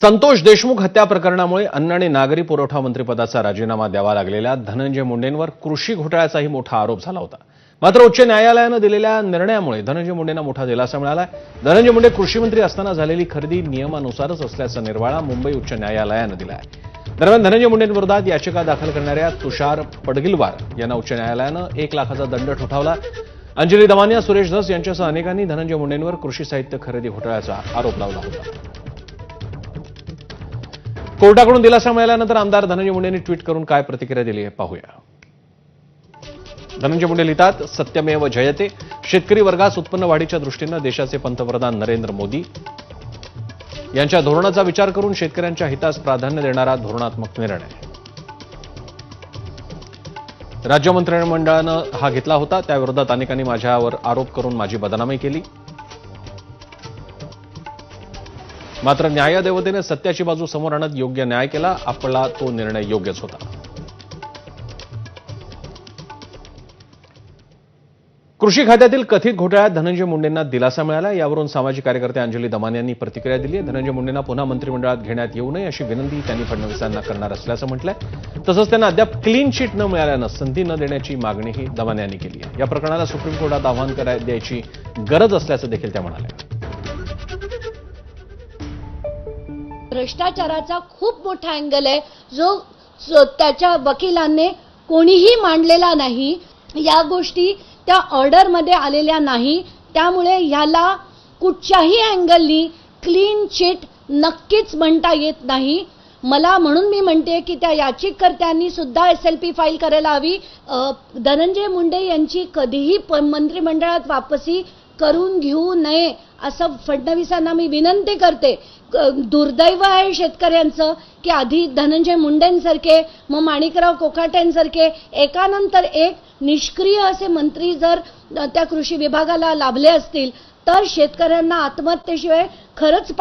संतोष देशमुख हत्या प्रकरणामुळे अन्न आणि नागरी पुरवठा मंत्रिपदाचा राजीनामा द्यावा लागलेल्या धनंजय मुंडेंवर कृषी घोटाळ्याचाही मोठा आरोप झाला होता. मात्र उच्च न्यायालयानं दिलेल्या निर्णयामुळे धनंजय मुंडेंना मोठा दिलासा मिळाला धनंजय मुंडे कृषीमंत्री असताना झालेली खरेदी नियमानुसारच असल्याचा निर्वाळा मुंबई उच्च न्यायालयानं दिला आहे दरम्यान धनंजय मुंडेंविरोधात याचिका दाखल करणाऱ्या तुषार पडगिलवार यांना उच्च न्यायालयानं एक लाखाचा दंड ठोठावला. अंजली दमानिया सुरेश धस यांच्यासह अनेकांनी धनंजय मुंडेंवर कृषी साहित्य खरेदी घोटाळ्याचा आरोप लावला होता. कोर्टाकडून दिलासा मिळाल्यानंतर आमदार धनंजय मुंडेंनी ट्विट करून काय प्रतिक्रिया दिली आहे पाहूया. धनंजय मुंडे लिहितात सत्यमेव जयते. शेतकरी वर्गास उत्पन्न वाढीच्या दृष्टीनं देशाचे पंतप्रधान नरेंद्र मोदी. यांच्या धोरणाचा विचार करून शेतकऱ्यांच्या हितास प्राधान्य देणारा धोरणात्मक निर्णय. राज्य मंत्रिमंडळानं हा घेतला होता. त्याविरोधात अनेकांनी माझ्यावर आरोप करून माझी बदनामी केली. मात्र न्यायदेवतेने सत्याची बाजू समोर आणत योग्य न्याय केला आपला तो निर्णय योग्यच होता. कृषी खात्यातील कथित घोटाळ्यात धनंजय मुंडेंना दिलासा मिळाला. यावरून सामाजिक कार्यकर्ते अंजली दमान यांनी प्रतिक्रिया दिली आहे. धनंजय मुंडेंना पुन्हा मंत्रिमंडळात घेण्यात येऊ नये अशी विनंती त्यांनी फडणवीसांना करणार असल्याचं म्हटलंय. तसंच त्यांना अद्याप क्लीन चिट न मिळाल्यानं संधी न देण्याची मागणीही दमान यांनी केली आहे. या प्रकरणाला सुप्रीम कोर्टात आव्हान द्यायची गरज असल्याचं देखील त्या म्हणाल्या. भ्रष्टाचाराचा खूप मोठा अँगल आहे. जो त्याच्या वकिलांनी कोणीही मांडलेला नाही या गोष्टी त्या ऑर्डरमध्ये आलेल्या नाही. त्यामुळे ह्याला कुठच्याही अँगलनी क्लीन चिट नक्कीच म्हणता येत नाही. मला म्हणून मी म्हणते की त्या याचिककर्त्यांनी सुद्धा एस एल पी फाईल करायला हवी. धनंजय मुंडे यांची कधीही प- मंत्रिमंडळात वापसी करून घेऊ नये असं फडणवीसांना मी विनंती करते. दुर्दैव आहे शेतकऱ्यांचं की आधी धनंजय मुंडेंसारखे मग माणिकराव कोकाट्यांसारखे एकानंतर एक निष्क्रिय असे मंत्री जर त्या कृषी विभागाला लाभले असतील तर शेतकऱ्यांना आत्महत्येशिवाय खरंच